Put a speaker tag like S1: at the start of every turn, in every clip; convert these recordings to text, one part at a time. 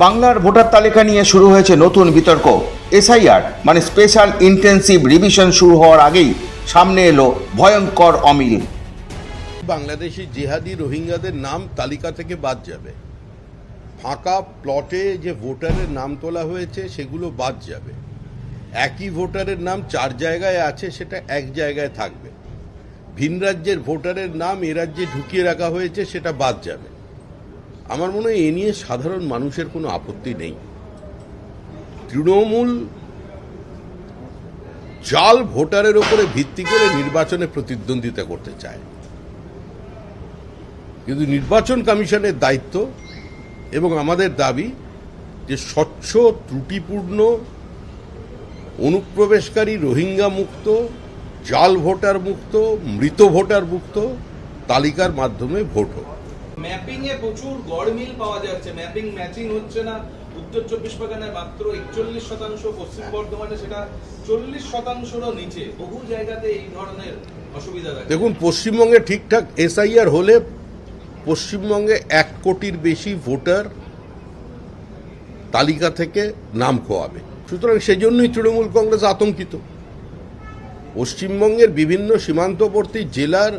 S1: বাংলার ভোটার তালিকা নিয়ে শুরু হয়েছে নতুন বিতর্ক। এসআইআর মানে স্পেশাল ইন্টেন্সিভ রিভিশন শুরু হওয়ার আগেই সামনে এলো ভয়ঙ্কর অমিল।
S2: বাংলাদেশি জিহাদি রোহিঙ্গাদের নাম তালিকা থেকে বাদ যাবে। ফাঁকা প্লটে যে ভোটারের নাম তোলা হয়েছে, সেগুলো বাদ যাবে। একই ভোটারের নাম চার জায়গায় আছে, সেটা এক জায়গায় থাকবে। ভিন রাজ্যের ভোটারের নাম এ রাজ্যে ঢুকিয়ে রাখা হয়েছে, সেটা বাদ যাবে। আমার মনে হয় এ নিয়ে সাধারণ মানুষের কোনো আপত্তি নেই। তৃণমূল জাল ভোটারের ওপরে ভিত্তি করে নির্বাচনে প্রতিদ্বন্দ্বিতা করতে চায়। কিন্তু নির্বাচন কমিশনের দায়িত্ব এবং আমাদের দাবি যে স্বচ্ছ, ত্রুটিপূর্ণ, অনুপ্রবেশকারী, রোহিঙ্গা মুক্ত, জাল ভোটার মুক্ত, মৃত ভোটার মুক্ত তালিকার মাধ্যমে ভোট হোক।
S3: ম্যাপিং এ প্রচুর গড়মিল পাওয়া যাচ্ছে। ম্যাপিং ম্যাচিং হচ্ছে না। উত্তর চব্বিশ পরগনায় মাত্র একচল্লিশ শতাংশ, পশ্চিম বর্ধমানে সেটা চল্লিশ শতাংশেরও নিচে। বহু জায়গাতে এই ধরনের অসুবিধা দেখা
S2: দেখুন, পশ্চিমবঙ্গে ঠিকঠাক এসআইআর হলে পশ্চিমবঙ্গে এক কোটির বেশি ভোটার তালিকা থেকে নাম খোয়াবে। সুতরাং সেজন্যই তৃণমূল কংগ্রেস আতঙ্কিত। পশ্চিমবঙ্গের বিভিন্ন সীমান্তবর্তী জেলার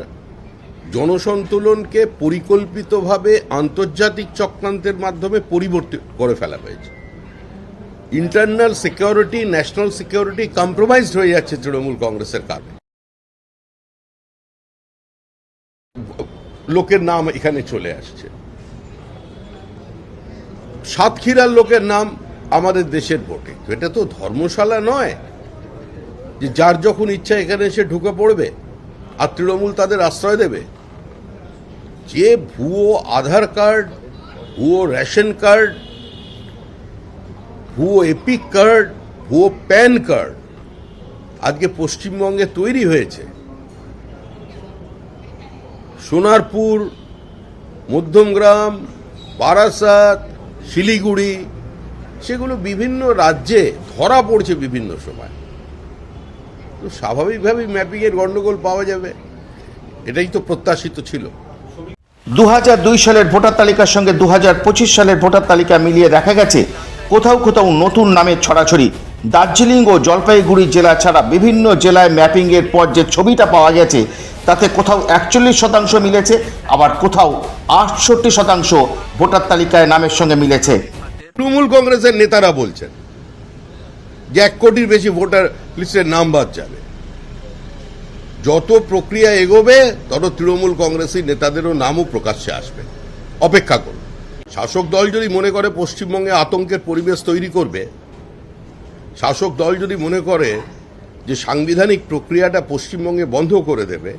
S2: জনসন্তুলনকে পরিকল্পিতভাবে আন্তর্জাতিক চক্রান্তের মাধ্যমে পরিবর্তিত করে ফেলা হয়েছে। Internal security national security compromised হয়ে যাচ্ছে তৃণমূল কংগ্রেসের কারণে লোকের নাম এখানে চলে আসছে। সাতক্ষীরার লোকের নাম আমাদের দেশের ভোটে এটা তো ধর্মশালা নয় যে যার যখন ইচ্ছা এখানে এসে ঢুকে পড়বে, আর তৃণমূল তাদের আশ্রয় দেবে। যে ভুয়ো আধার কার্ড, ভুয়ো রেশন কার্ড, ভুয়ো এপিক কার্ড, ভুয়ো প্যান কার্ড আজকে পশ্চিমবঙ্গে তৈরি হয়েছে। সোনারপুর, মধ্যমগ্রাম, বারাসাত, শিলিগুড়ি, সেগুলো বিভিন্ন রাজ্যে ধরা পড়ছে বিভিন্ন সময়। তো স্বাভাবিকভাবেই ম্যাপিংয়ের গণ্ডগোল পাওয়া যাবে। এটাই তো প্রত্যাশিত ছিল।
S1: দু হাজার দুই সালের ভোটার তালিকার সঙ্গে দু হাজার পঁচিশ সালের ভোটার তালিকা মিলিয়ে দেখা গেছে কোথাও কোথাও নতুন নামের ছড়াছড়ি। দার্জিলিং ও জলপাইগুড়ি জেলা ছাড়া বিভিন্ন জেলায় ম্যাপিংয়ের পর যে ছবিটা পাওয়া গেছে, তাতে কোথাও একচল্লিশ শতাংশ মিলেছে, আবার কোথাও আটষট্টি শতাংশ ভোটার তালিকায় নামের সঙ্গে মিলেছে।
S2: তৃণমূল কংগ্রেসের নেতারা বলছেন যে এক কোটির বেশি ভোটার লিস্টের নাম বাদ যাবে। যত প্রক্রিয়া এগোবে, তত তৃণমূল কংগ্রেসের নেতাদেরও নামও প্রকাশ্যে আসবে। অপেক্ষা করুন। শাসক দল যদি মনে করে পশ্চিমবঙ্গে আতঙ্কের পরিবেশ তৈরি করবে, শাসক দল যদি মনে করে যে সাংবিধানিক প্রক্রিয়াটা পশ্চিমবঙ্গে বন্ধ করে দেবে,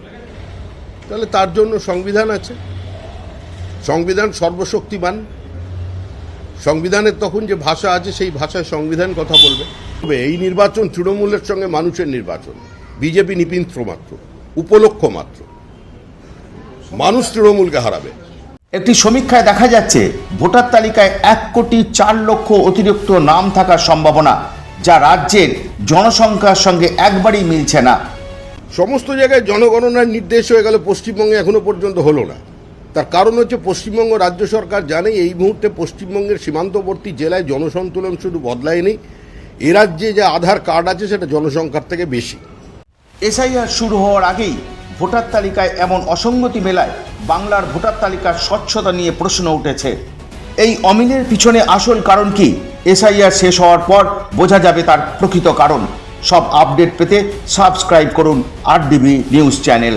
S2: তাহলে তার জন্য সংবিধান আছে। সংবিধান সর্বশক্তিমান। সংবিধানের তখন যে ভাষা আছে, সেই ভাষায় সংবিধান কথা বলবে। তবে এই নির্বাচন তৃণমূলের সঙ্গে মানুষের নির্বাচন। বিজেপি নিপিন্ত্র মাত্র উপলক্ষ মাত্র। মানুষ তৃণমূলকে হারাবে।
S1: একটি সমীক্ষায় দেখা যাচ্ছে ভোটার তালিকায় এক কোটি চার লক্ষ অতিরিক্ত নাম থাকার সম্ভাবনা যা রাজ্যের জনসংখ্যার সঙ্গে একবারই মিলছে না।
S2: সমস্ত জায়গায় জনগণনার নির্দেশ হয়ে গেল পশ্চিমবঙ্গে এখনও পর্যন্ত হলো না। তার কারণ হচ্ছে পশ্চিমবঙ্গ রাজ্য সরকার জানে এই মুহূর্তে পশ্চিমবঙ্গের সীমান্তবর্তী জেলায় জনসন্তুলন শুধু বদলায়নি এ রাজ্যে যে আধার কার্ড আছে সেটা জনসংখ্যার থেকে বেশি।
S1: এসআইআর শুরু হওয়ার আগেই ভোটার তালিকায় এমন অসঙ্গতি মেলায় বাংলার ভোটার তালিকার স্বচ্ছতা নিয়ে প্রশ্ন উঠেছে। এই অমিলের পিছনে আসল কারণ কি? এসআইআর শেষ হওয়ার পর বোঝা যাবে তার প্রকৃত কারণ। সব আপডেট পেতে সাবস্ক্রাইব করুন আর নিউজ চ্যানেল।